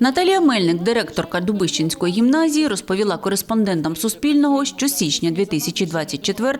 Наталія Мельник, директорка Дубищенської гімназії, розповіла кореспондентам Суспільного, що з січня 2024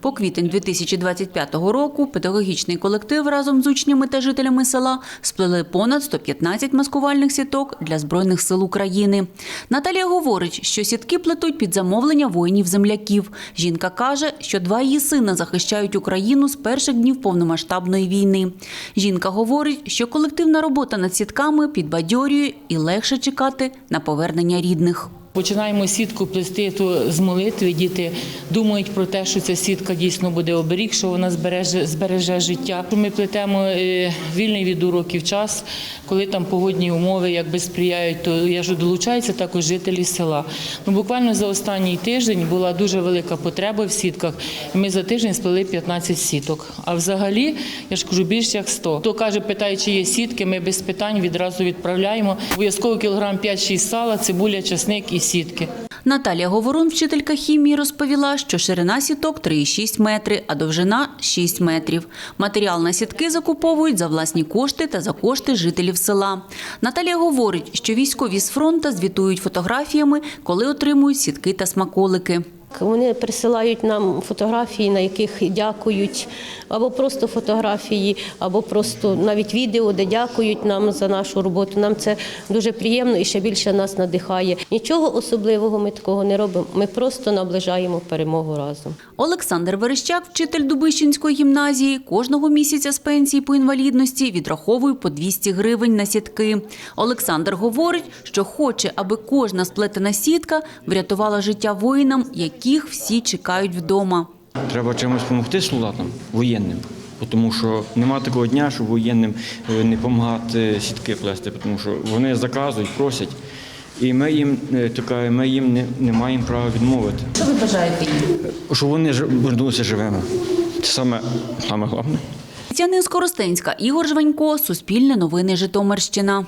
по квітень 2025 року педагогічний колектив разом з учнями та жителями села сплели понад 115 маскувальних сіток для Збройних сил України. Наталія говорить, що сітки плетуть під замовлення воїнів-земляків. Жінка каже, що два її сина захищають Україну з перших днів повномасштабної війни. Жінка говорить, що колективна робота над сітками підбадьорює і легше чекати на повернення рідних. Починаємо сітку плести то з молитви. Діти думають про те, що ця сітка дійсно буде оберіг, що вона збереже, збереже життя. Ми плетемо е, вільний від уроків час, коли там погодні умови якби сприяють, то я ж долучаються також жителі села. Ну, буквально за останній тиждень була дуже велика потреба в сітках. і Ми за тиждень сплели 15 сіток. А взагалі, я ж кажу, більше як 100. Хто каже, питає, чи є сітки, ми без питань відразу відправляємо. Обов'язково кілограм 5-6 сала, цибуля, часник і сітки. Наталія Говорун, вчителька хімії, розповіла, що ширина сіток 3,6 метри, а довжина 6 метрів. Матеріал на сітки закуповують за власні кошти та за кошти жителів села. Наталія говорить, що військові з фронта звітують фотографіями, коли отримують сітки та смаколики. Вони присилають нам фотографії, на яких дякують, або просто фотографії, або просто навіть відео, де дякують нам за нашу роботу. Нам це дуже приємно і ще більше нас надихає. Нічого особливого ми такого не робимо. Ми просто наближаємо перемогу разом. Олександр Верещак, вчитель Дубищенської гімназії, кожного місяця з пенсії по інвалідності відраховує по 200 гривень на сітки. Олександр говорить, що хоче, аби кожна сплетена сітка врятувала життя воїнам, яких всі чекають вдома. Треба чимось допомогти солдатам, воєнним. Тому що нема такого дня, щоб воєнним е, не допомагати сітки плести, тому що вони заказують, просять. І ми їм е, така, ми їм не, не маємо права відмовити. Що ви бажаєте їм? Щоб вони вернулися живими. Це саме, саме головне. Тетяна Скоростенська, Ігор Жванько, Суспільне новини Житомирщина.